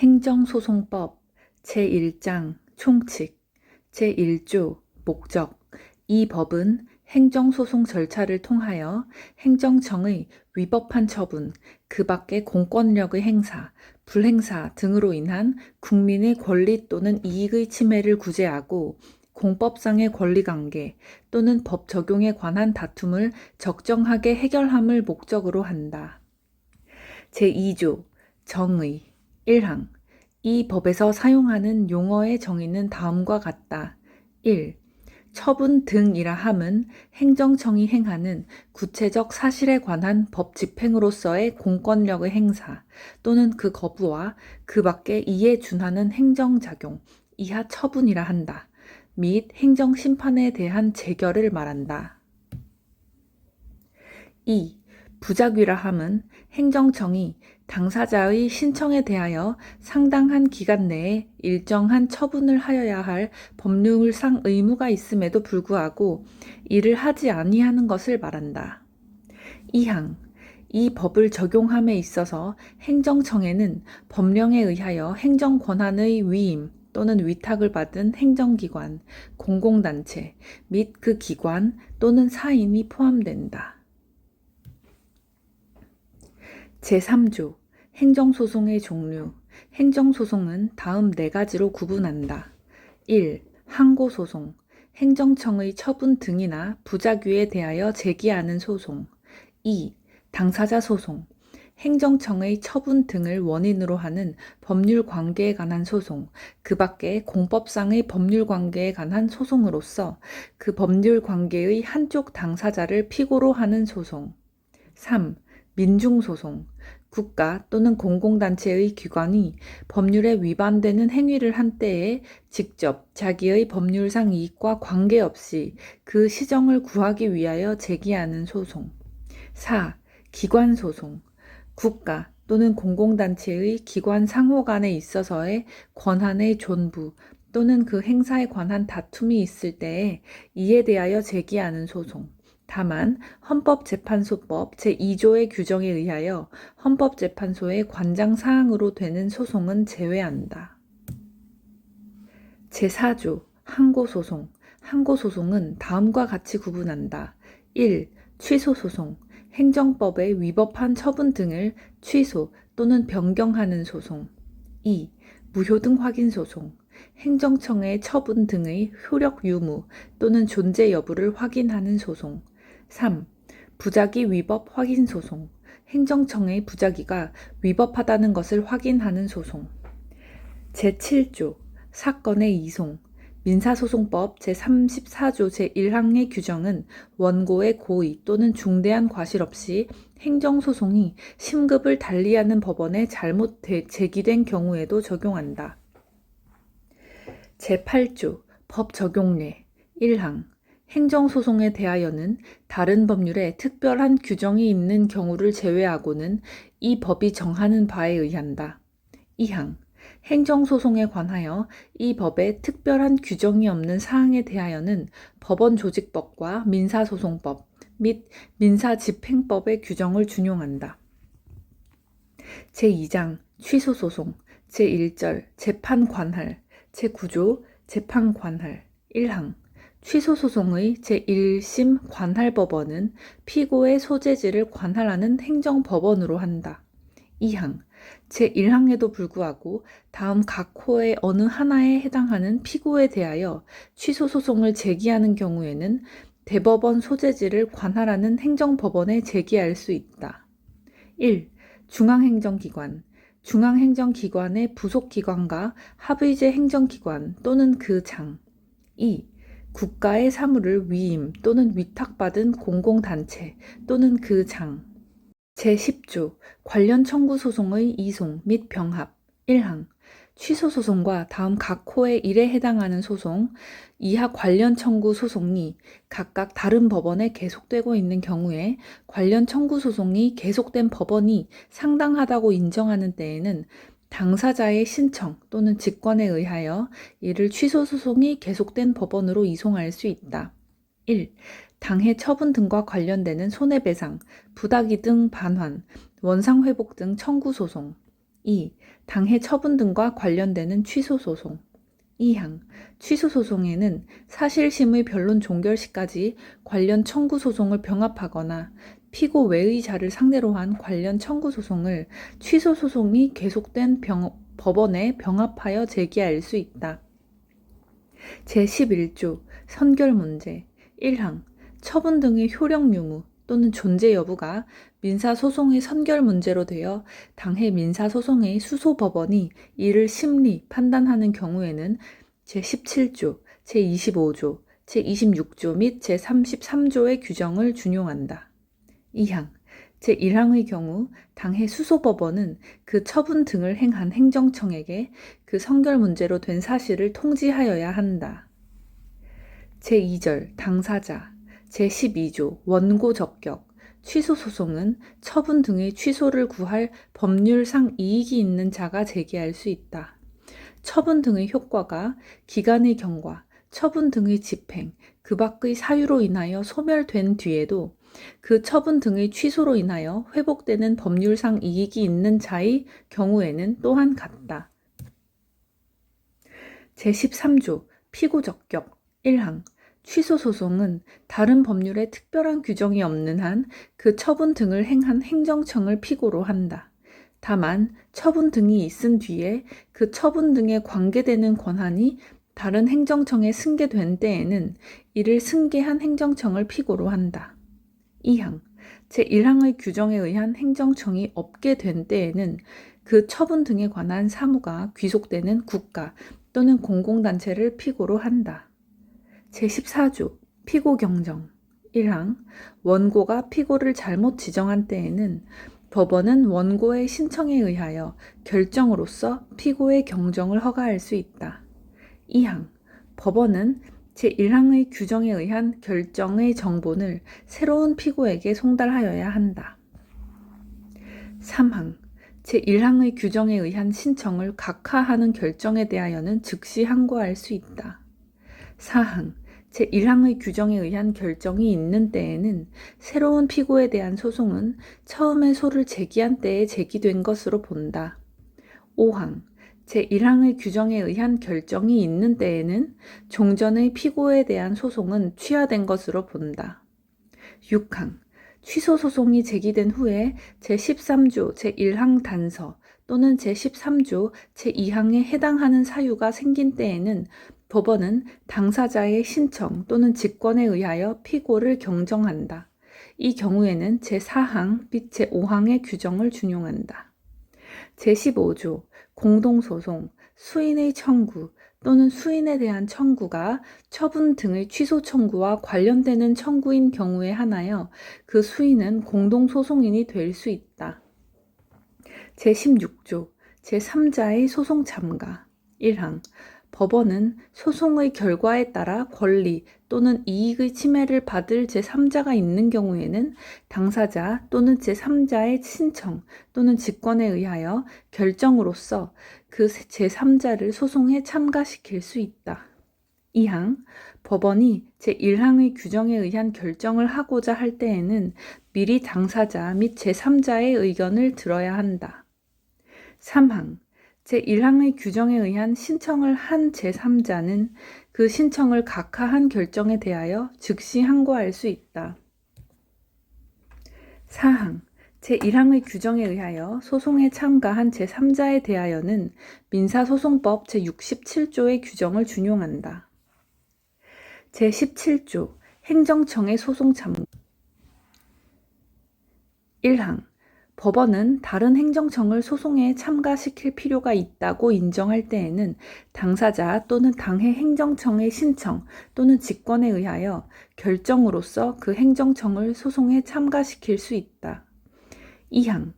행정소송법 제1장 총칙 제1조 목적 이 법은 행정소송 절차를 통하여 행정청의 위법한 처분, 그 밖의 공권력의 행사, 불행사 등으로 인한 국민의 권리 또는 이익의 침해를 구제하고 공법상의 권리관계 또는 법 적용에 관한 다툼을 적정하게 해결함을 목적으로 한다. 제2조 정의 1항 이 법에서 사용하는 용어의 정의는 다음과 같다. 1. 처분 등이라 함은 행정청이 행하는 구체적 사실에 관한 법 집행으로서의 공권력의 행사 또는 그 거부와 그 밖에 이에 준하는 행정작용, 이하 처분이라 한다. 및 행정심판에 대한 재결을 말한다. 2. 부작위라 함은 행정청이 당사자의 신청에 대하여 상당한 기간 내에 일정한 처분을 하여야 할 법률상 의무가 있음에도 불구하고 이를 하지 아니하는 것을 말한다. 2항 이 법을 적용함에 있어서 행정청에는 법령에 의하여 행정 권한의 위임 또는 위탁을 받은 행정기관, 공공단체 및 그 기관 또는 사인이 포함된다. 제3조 행정소송의 종류 행정소송은 다음 네 가지로 구분한다. 1. 항고소송 행정청의 처분 등이나 부작위에 대하여 제기하는 소송 2. 당사자 소송 행정청의 처분 등을 원인으로 하는 법률 관계에 관한 소송, 그 밖에 공법상의 법률 관계에 관한 소송으로서 그 법률 관계의 한쪽 당사자를 피고로 하는 소송. 3. 민중소송. 국가 또는 공공단체의 기관이 법률에 위반되는 행위를 한 때에 직접 자기의 법률상 이익과 관계없이 그 시정을 구하기 위하여 제기하는 소송. 4. 기관 소송. 국가 또는 공공단체의 기관 상호 간에 있어서의 권한의 존부 또는 그 행사에 관한 다툼이 있을 때에 이에 대하여 제기하는 소송. 다만 헌법재판소법 제2조의 규정에 의하여 헌법재판소의 관장 사항으로 되는 소송은 제외한다. 제4조 항고소송 항고소송은 다음과 같이 구분한다. 1. 취소소송 행정법에 위법한 처분 등을 취소 또는 변경하는 소송. 2. 무효등 확인 소송. 행정청의 처분 등의 효력 유무 또는 존재 여부를 확인하는 소송. 3. 부작위 위법 확인 소송. 행정청의 부작위가 위법하다는 것을 확인하는 소송. 제7조 사건의 이송. 민사소송법 제34조 제1항의 규정은 원고의 고의 또는 중대한 과실 없이 행정소송이 심급을 달리하는 법원에 잘못 제기된 경우에도 적용한다. 제8조 법 적용례 1항 행정소송에 대하여는 다른 법률에 특별한 규정이 있는 경우를 제외하고는 이 법이 정하는 바에 의한다. 2항. 행정소송에 관하여 이 법에 특별한 규정이 없는 사항에 대하여는 법원조직법과 민사소송법 및 민사집행법의 규정을 준용한다. 제2장. 취소소송. 제1절. 재판관할. 제9조. 재판관할. 1항 취소 소송의 제1심 관할법원은 피고의 소재지를 관할하는 행정법원으로 한다. 2항 제1항에도 불구하고 다음 각 호의 어느 하나에 해당하는 피고에 대하여 취소 소송을 제기하는 경우에는 대법원 소재지를 관할하는 행정법원에 제기할 수 있다. 1. 중앙행정기관 중앙행정기관의 부속기관과 합의제 행정기관 또는 그 장. 2. 국가의 사물을 위임 또는 위탁받은 공공단체 또는 그 장. 제10조 관련 청구 소송의 이송 및 병합 1항 취소 소송과 다음 각 호의 일에 해당하는 소송, 이하 관련 청구 소송이 각각 다른 법원에 계속되고 있는 경우에 관련 청구 소송이 계속된 법원이 상당하다고 인정하는 때에는 당사자의 신청 또는 직권에 의하여 이를 취소 소송이 계속된 법원으로 이송할 수 있다. 1. 당해 처분 등과 관련되는 손해배상, 부닥이 등 반환, 원상회복 등 청구 소송. 2. 당해 처분 등과 관련되는 취소 소송. 2항 취소 소송에는 사실심의 변론 종결 시까지 관련 청구 소송을 병합하거나 피고 외의 자를 상대로 한 관련 청구 소송을 취소 소송이 계속된 병- 법원에 병합하여 제기할 수 있다. 제11조 선결 문제 1항 처분 등의 효력 유무 또는 존재 여부가 민사 소송의 선결 문제로 되어 당해 민사 소송의 수소 법원이 이를 심리 판단하는 경우에는 제17조, 제25조, 제26조 및 제33조의 규정을 준용한다. 2항 제1항의 경우 당해 수소법원은 그 처분 등을 행한 행정청에게 그 선결 문제로 된 사실을 통지하여야 한다. 제2절 당사자 제12조 원고 적격 취소 소송은 처분 등의 취소를 구할 법률상 이익이 있는 자가 제기할 수 있다. 처분 등의 효과가 기간의 경과, 처분 등의 집행, 그 밖의 사유로 인하여 소멸된 뒤에도 그 처분 등의 취소로 인하여 회복되는 법률상 이익이 있는 자의 경우에는 또한 같다. 제13조 피고 적격 1항 취소 소송은 다른 법률에 특별한 규정이 없는 한 그 처분 등을 행한 행정청을 피고로 한다. 다만 처분 등이 있은 뒤에 그 처분 등에 관계되는 권한이 다른 행정청에 승계된 때에는 이를 승계한 행정청을 피고로 한다. 2항 제1항의 규정에 의한 행정청이 없게 된 때에는 그 처분 등에 관한 사무가 귀속되는 국가 또는 공공단체를 피고로 한다. 제14조 피고 경정 1항 원고가 피고를 잘못 지정한 때에는 법원은 원고의 신청에 의하여 결정으로서 피고의 경정을 허가할 수 있다. 2항 법원은 제1항의 규정에 의한 결정의 정본을 새로운 피고에게 송달하여야 한다. 3항 제1항의 규정에 의한 신청을 각하하는 결정에 대하여는 즉시 항고할 수 있다. 4항 제1항의 규정에 의한 결정이 있는 때에는 새로운 피고에 대한 소송은 처음에 소를 제기한 때에 제기된 것으로 본다. 5항 제1항의 규정에 의한 결정이 있는 때에는 종전의 피고에 대한 소송은 취하된 것으로 본다. 6항 취소 소송이 제기된 후에 제13조 제1항 단서 또는 제13조 제2항에 해당하는 사유가 생긴 때에는 법원은 당사자의 신청 또는 직권에 의하여 피고를 경정한다. 이 경우에는 제4항 및 제5항의 규정을 준용한다. 제15조 공동소송, 수인의 청구 또는 수인에 대한 청구가 처분 등의 취소 청구와 관련되는 청구인 경우에 하나여 그 수인은 공동소송인이 될 수 있다. 제16조 제3자의 소송 참가 1항 법원은 소송의 결과에 따라 권리 또는 이익의 침해를 받을 제3자가 있는 경우에는 당사자 또는 제3자의 신청 또는 직권에 의하여 결정으로서 그 제3자를 소송에 참가시킬 수 있다. 2항 법원이 제1항의 규정에 의한 결정을 하고자 할 때에는 미리 당사자 및 제3자의 의견을 들어야 한다. 3항 제1항의 규정에 의한 신청을 한 제3자는 그 신청을 각하한 결정에 대하여 즉시 항고할 수 있다. 4항 제1항의 규정에 의하여 소송에 참가한 제3자에 대하여는 민사소송법 제67조의 규정을 준용한다. 제17조 행정청의 소송 참고 1항 법원은 다른 행정청을 소송에 참가시킬 필요가 있다고 인정할 때에는 당사자 또는 당해 행정청의 신청 또는 직권에 의하여 결정으로서 그 행정청을 소송에 참가시킬 수 있다. 2항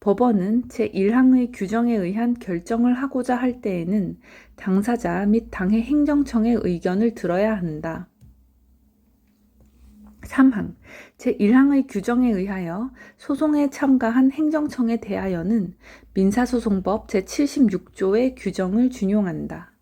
법원은 제1항의 규정에 의한 결정을 하고자 할 때에는 당사자 및 당해 행정청의 의견을 들어야 한다. 3항 제1항의 규정에 의하여 소송에 참가한 행정청에 대하여는 민사소송법 제76조의 규정을 준용한다.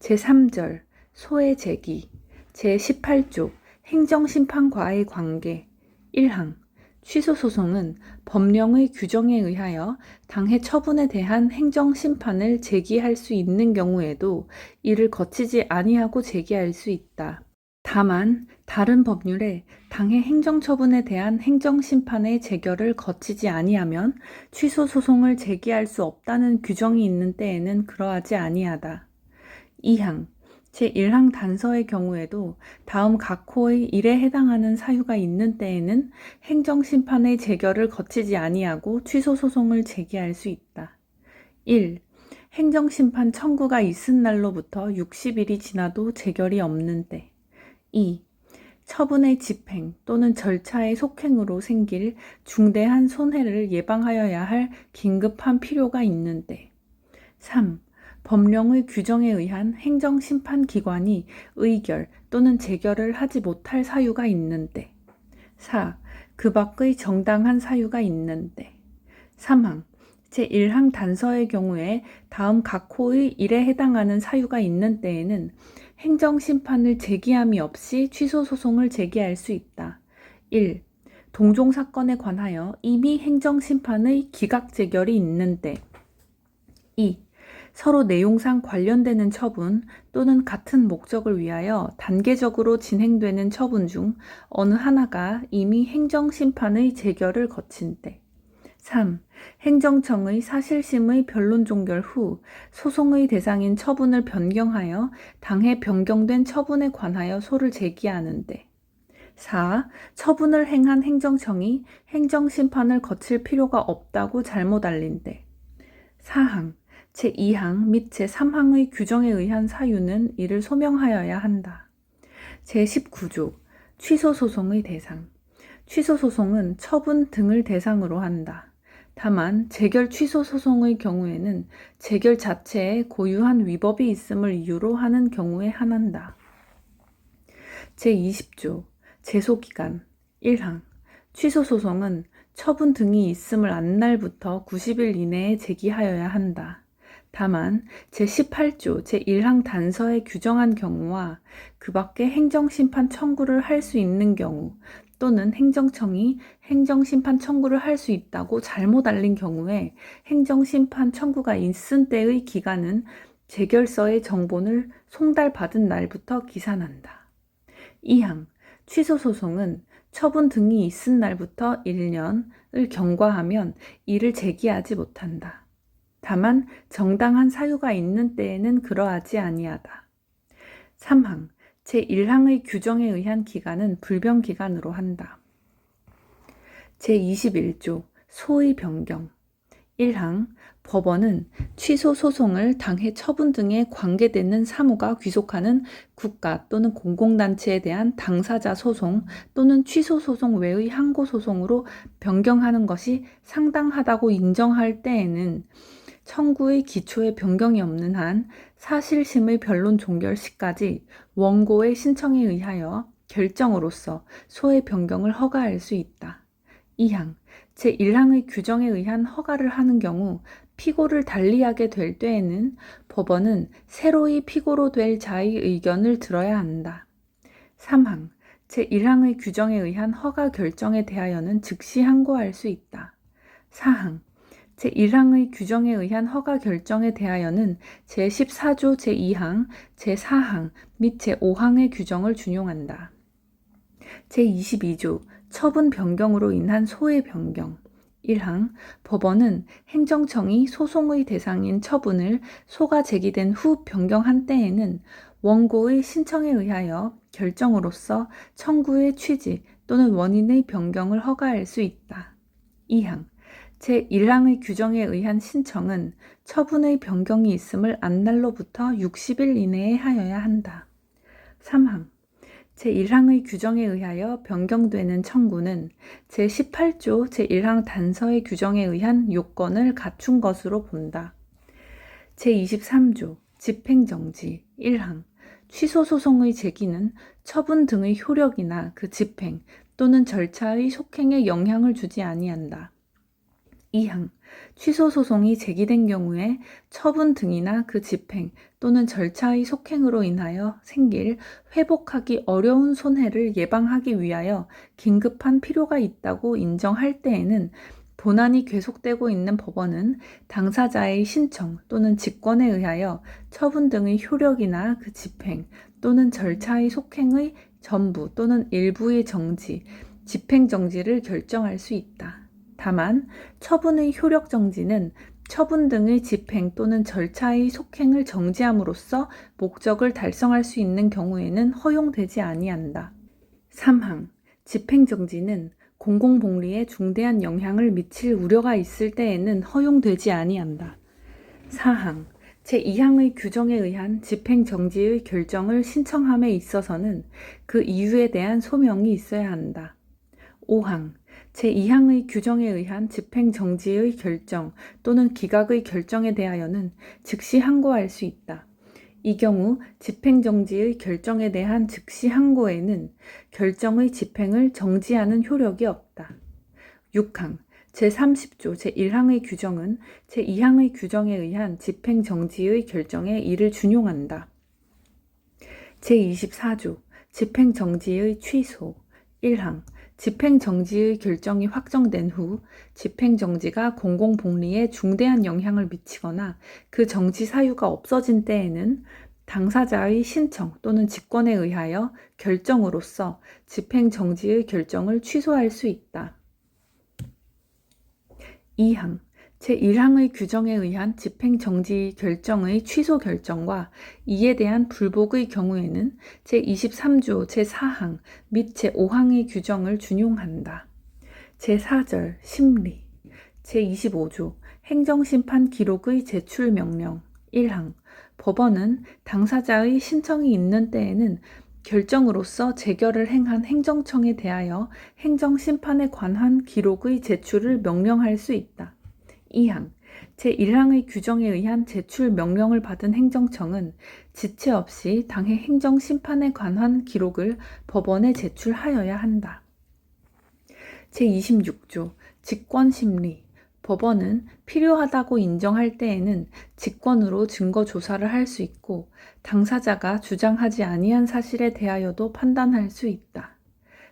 제3절 소의 제기 제18조 행정심판과의 관계 1항 취소 소송은 법령의 규정에 의하여 당해 처분에 대한 행정 심판을 제기할 수 있는 경우에도 이를 거치지 아니하고 제기할 수 있다. 다만 다른 법률에 당해 행정처분에 대한 행정심판의 재결을 거치지 아니하면 취소 소송을 제기할 수 없다는 규정이 있는 때에는 그러하지 아니하다. 2항 제1항 단서의 경우에도 다음 각 호의 일에 해당하는 사유가 있는 때에는 행정심판의 재결을 거치지 아니하고 취소 소송을 제기할 수 있다. 1. 행정심판 청구가 있은 날로부터 60일이 지나도 재결이 없는 때. 2. 처분의 집행 또는 절차의 속행으로 생길 중대한 손해를 예방하여야 할 긴급한 필요가 있는 때. 3. 법령의 규정에 의한 행정심판기관이 의결 또는 재결을 하지 못할 사유가 있는 때. 4. 그 밖의 정당한 사유가 있는 때. 3항 제1항 단서의 경우에 다음 각 호의 일에 해당하는 사유가 있는 때에는 행정심판을 제기함이 없이 취소 소송을 제기할 수 있다. 1. 동종 사건에 관하여 이미 행정심판의 기각 재결이 있는 때. 2. 서로 내용상 관련되는 처분 또는 같은 목적을 위하여 단계적으로 진행되는 처분 중 어느 하나가 이미 행정심판의 재결을 거친 때. 3. 행정청의 사실심의 변론 종결 후 소송의 대상인 처분을 변경하여 당해 변경된 처분에 관하여 소를 제기하는데 4. 처분을 행한 행정청이 행정심판을 거칠 필요가 없다고 잘못 알린데 4항 제2항 및 제3항의 규정에 의한 사유는 이를 소명하여야 한다. 제19조 취소 소송의 대상 취소 소송은 처분 등을 대상으로 한다. 다만 재결 취소 소송의 경우에는 재결 자체에 고유한 위법이 있음을 이유로 하는 경우에 한한다. 제20조 제소기간 1항 취소 소송은 처분 등이 있음을 안 날부터 90일 이내에 제기하여야 한다. 다만 제18조 제1항 단서에 규정한 경우와 그 밖에 행정심판 청구를 할 수 있는 경우 또는 행정청이 행정심판 청구를 할 수 있다고 잘못 알린 경우에 행정심판 청구가 있은 때의 기간은 재결서의 정본을 송달받은 날부터 기산한다. 2항 취소 소송은 처분 등이 있은 날부터 1년을 경과하면 이를 제기하지 못한다. 다만 정당한 사유가 있는 때에는 그러하지 아니하다. 3항 제1항의 규정에 의한 기간은 불변 기간으로 한다. 제21조 소의 변경 1항 법원은 취소 소송을 당해 처분 등에 관계되는 사무가 귀속하는 국가 또는 공공단체에 대한 당사자 소송 또는 취소 소송 외의 항고 소송으로 변경하는 것이 상당하다고 인정할 때에는 청구의 기초에 변경이 없는 한 사실심의 변론 종결 시까지 원고의 신청에 의하여 결정으로서 소의 변경을 허가할 수 있다. 2항 제1항의 규정에 의한 허가를 하는 경우 피고를 달리하게 될 때에는 법원은 새로이 피고로 될 자의 의견을 들어야 한다. 3항 제1항의 규정에 의한 허가 결정에 대하여는 즉시 항고할 수 있다. 4항 제1항의 규정에 의한 허가 결정에 대하여는 제14조 제2항, 제4항 및 제5항의 규정을 준용한다. 제22조 처분 변경으로 인한 소의 변경 1항 법원은 행정청이 소송의 대상인 처분을 소가 제기된 후 변경한 때에는 원고의 신청에 의하여 결정으로서 청구의 취지 또는 원인의 변경을 허가할 수 있다. 2항 제1항의 규정에 의한 신청은 처분의 변경이 있음을 안날로부터 60일 이내에 하여야 한다. 3항 제1항의 규정에 의하여 변경되는 청구는 제18조 제1항 단서의 규정에 의한 요건을 갖춘 것으로 본다. 제23조 집행정지 1항 취소 소송의 제기는 처분 등의 효력이나 그 집행 또는 절차의 속행에 영향을 주지 아니한다. 2항 취소 소송이 제기된 경우에 처분 등이나 그 집행 또는 절차의 속행으로 인하여 생길 회복하기 어려운 손해를 예방하기 위하여 긴급한 필요가 있다고 인정할 때에는 본안이 계속되고 있는 법원은 당사자의 신청 또는 직권에 의하여 처분 등의 효력이나 그 집행 또는 절차의 속행의 전부 또는 일부의 정지, 집행 정지를 결정할 수 있다. 다만 처분의 효력 정지는 처분 등의 집행 또는 절차의 속행을 정지함으로써 목적을 달성할 수 있는 경우에는 허용되지 아니한다. 3항 집행 정지는 공공복리에 중대한 영향을 미칠 우려가 있을 때에는 허용되지 아니한다. 4항 제2항의 규정에 의한 집행 정지의 결정을 신청함에 있어서는 그 이유에 대한 소명이 있어야 한다. 5항 제2항의 규정에 의한 집행 정지의 결정 또는 기각의 결정에 대하여는 즉시 항고할 수 있다. 이 경우 집행 정지의 결정에 대한 즉시 항고에는 결정의 집행을 정지하는 효력이 없다. 6항 제30조 제1항의 규정은 제2항의 규정에 의한 집행 정지의 결정에 이를 준용한다. 제24조 집행 정지의 취소 1항 집행 정지의 결정이 확정된 후 집행 정지가 공공복리에 중대한 영향을 미치거나 그 정지 사유가 없어진 때에는 당사자의 신청 또는 직권에 의하여 결정으로서 집행 정지의 결정을 취소할 수 있다. 2항 제1항의 규정에 의한 집행 정지 결정의 취소 결정과 이에 대한 불복의 경우에는 제23조 제4항 및 제5항의 규정을 준용한다. 제4절 심리 제25조 행정심판 기록의 제출 명령 1항 법원은 당사자의 신청이 있는 때에는 결정으로서 재결을 행한 행정청에 대하여 행정심판에 관한 기록의 제출을 명령할 수 있다. 2항 제1항의 규정에 의한 제출 명령을 받은 행정청은 지체 없이 당해 행정 심판에 관한 기록을 법원에 제출하여야 한다. 제26조 직권심리 법원은 필요하다고 인정할 때에는 직권으로 증거 조사를 할 수 있고 당사자가 주장하지 아니한 사실에 대하여도 판단할 수 있다.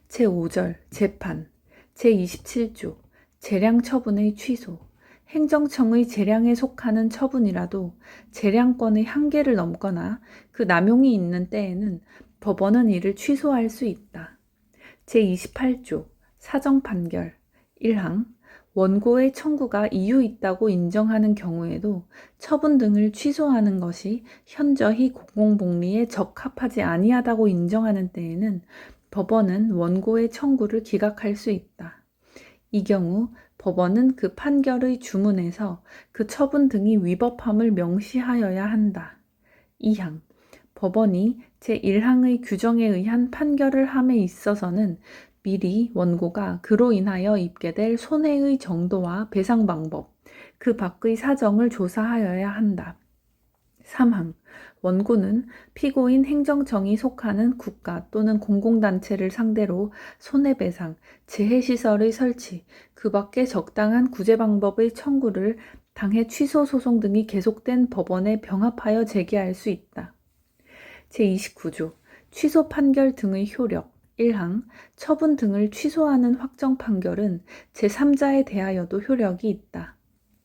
제5절 재판 제27조 재량 처분의 취소 행정청의 재량에 속하는 처분이라도 재량권의 한계를 넘거나 그 남용이 있는 때에는 법원은 이를 취소할 수 있다. 제28조 사정 판결 1항 원고의 청구가 이유 있다고 인정하는 경우에도 처분 등을 취소하는 것이 현저히 공공복리에 적합하지 아니하다고 인정하는 때에는 법원은 원고의 청구를 기각할 수 있다. 이 경우 법원은 그 판결의 주문에서 그 처분 등이 위법함을 명시하여야 한다. 2항 법원이 제1항의 규정에 의한 판결을 함에 있어서는 미리 원고가 그로 인하여 입게 될 손해의 정도와 배상 방법, 그 밖의 사정을 조사하여야 한다. 3항 원고는 피고인 행정청이 속하는 국가 또는 공공단체를 상대로 손해배상, 재해시설의 설치, 그 밖에 적당한 구제 방법의 청구를 당해 취소 소송 등이 계속된 법원에 병합하여 제기할 수 있다. 제29조 취소 판결 등의 효력 1항 처분 등을 취소하는 확정 판결은 제3자에 대하여도 효력이 있다.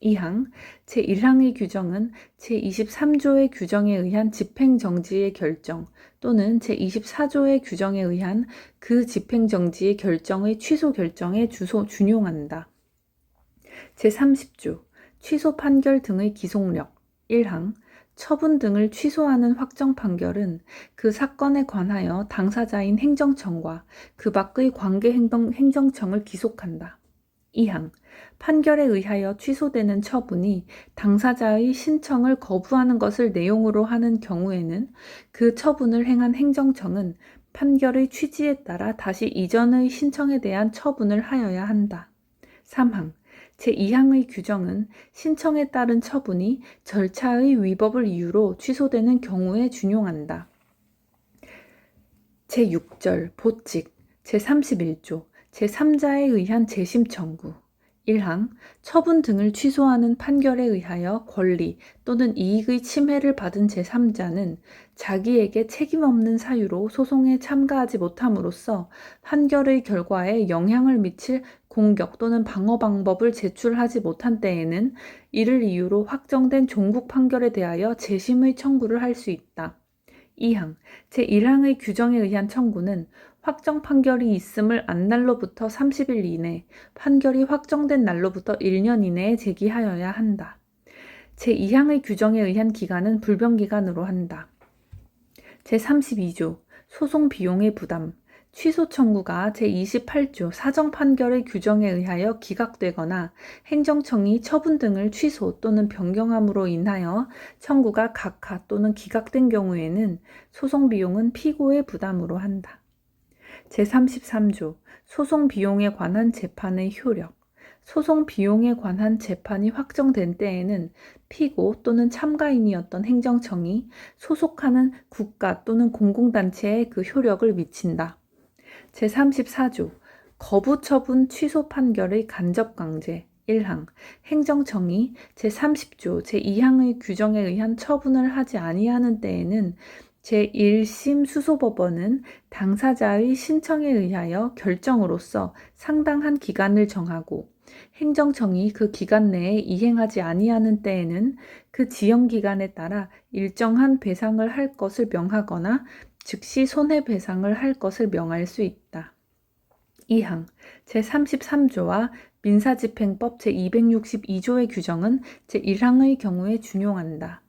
2항 제1항의 규정은 제23조의 규정에 의한 집행정지의 결정 또는 제24조의 규정에 의한 그 집행정지의 결정의 취소 결정에 주소 준용한다. 제30조 취소 판결 등의 기속력 1항 처분 등을 취소하는 확정 판결은 그 사건에 관하여 당사자인 행정청과 그 밖의 관계 행동, 행정청을 기속한다. 2항 판결에 의하여 취소되는 처분이 당사자의 신청을 거부하는 것을 내용으로 하는 경우에는 그 처분을 행한 행정청은 판결의 취지에 따라 다시 이전의 신청에 대한 처분을 하여야 한다. 3항 제2항의 규정은 신청에 따른 처분이 절차의 위법을 이유로 취소되는 경우에 준용한다. 제6절 보직 제31조 제3자에 의한 재심 청구 1항 처분 등을 취소하는 판결에 의하여 권리 또는 이익의 침해를 받은 제3자는 자기에게 책임 없는 사유로 소송에 참가하지 못함으로써 판결의 결과에 영향을 미칠 공격 또는 방어 방법을 제출하지 못한 때에는 이를 이유로 확정된 종국 판결에 대하여 재심의 청구를 할 수 있다. 2항 제1항의 규정에 의한 청구는 확정 판결이 있음을 안 날로부터 30일 이내, 판결이 확정된 날로부터 1년 이내에 제기하여야 한다. 제2항의 규정에 의한 기간은 불변기간으로 한다. 제32조 소송 비용의 부담 취소 청구가 제28조 사정 판결의 규정에 의하여 기각되거나 행정청이 처분 등을 취소 또는 변경함으로 인하여 청구가 각하 또는 기각된 경우에는 소송 비용은 피고의 부담으로 한다. 제33조 소송 비용에 관한 재판의 효력 소송 비용에 관한 재판이 확정된 때에는 피고 또는 참가인이었던 행정청이 소속하는 국가 또는 공공단체에 그 효력을 미친다. 제34조 거부 처분 취소 판결의 간접 강제 1항 행정청이 제30조 제2항의 규정에 의한 처분을 하지 아니하는 때에는 제1심 수소법원은 당사자의 신청에 의하여 결정으로서 상당한 기간을 정하고 행정청이 그 기간 내에 이행하지 아니하는 때에는 그 지연 기간에 따라 일정한 배상을 할 것을 명하거나 즉시 손해배상을 할 것을 명할 수 있다. 2항 제33조와 민사집행법 제262조의 규정은 제1항의 경우에 준용한다.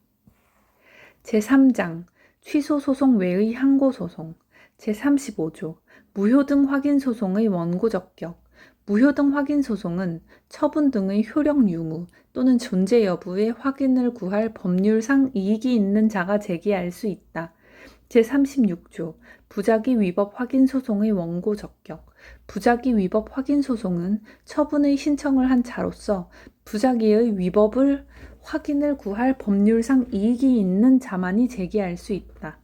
제3장 취소 소송 외의 항고 소송 제35조 무효 등 확인 소송의 원고 적격 무효 등 확인 소송은 처분 등의 효력 유무 또는 존재 여부의 확인을 구할 법률상 이익이 있는 자가 제기할 수 있다. 제36조 부작위 위법 확인 소송의 원고 적격 부작위 위법 확인 소송은 처분의 신청을 한 자로서 부작위의 위법을 확인을 구할 법률상 이익이 있는 자만이 제기할 수 있다.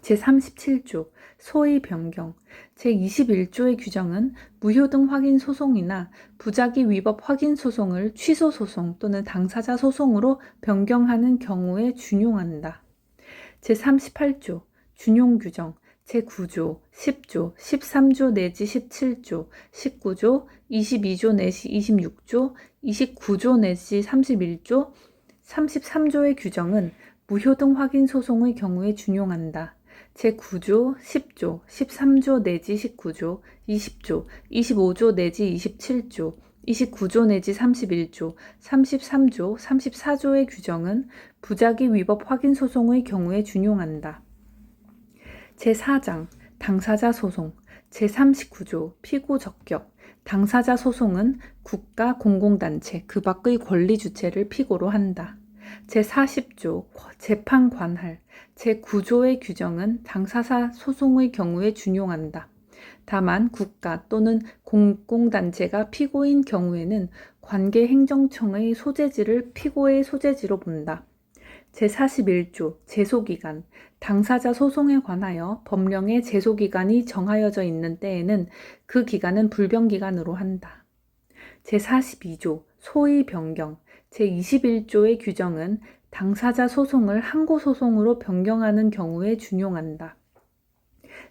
제37조 소의 변경 제21조의 규정은 무효등 확인 소송이나 부작위 위법 확인 소송을 취소 소송 또는 당사자 소송으로 변경하는 경우에 준용한다. 제38조 준용 규정 제9조, 10조, 13조 내지 17조, 19조, 22조 내지 26조, 29조 내지 31조, 33조의 규정은 무효등 확인 소송의 경우에 준용한다. 제9조, 10조, 13조 내지 19조, 20조, 25조 내지 27조, 29조 내지 31조, 33조, 34조의 규정은 부작위 위법 확인 소송의 경우에 준용한다. 제4장 당사자 소송 제39조 피고 적격 당사자 소송은 국가 공공단체 그 밖의 권리 주체를 피고로 한다. 제40조 재판 관할 제9조의 규정은 당사자 소송의 경우에 준용한다. 다만 국가 또는 공공단체가 피고인 경우에는 관계 행정청의 소재지를 피고의 소재지로 본다. 제41조 제소기간 당사자 소송에 관하여 법령에 제소기간이 정하여져 있는 때에는 그 기간은 불변기간으로 한다. 제42조 소의 변경 제21조의 규정은 당사자 소송을 항고 소송으로 변경하는 경우에 준용한다.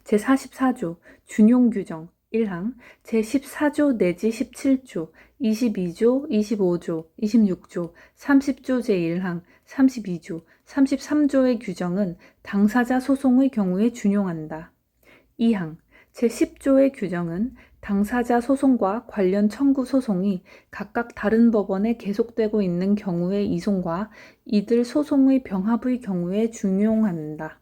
제44조 준용 규정 1항 제14조 내지 17조, 22조, 25조, 26조, 30조 제1항, 32조, 33조의 규정은 당사자 소송의 경우에 준용한다. 2항 제10조의 규정은 당사자 소송과 관련 청구 소송이 각각 다른 법원에 계속되고 있는 경우의 이송과 이들 소송의 병합의 경우에 준용한다.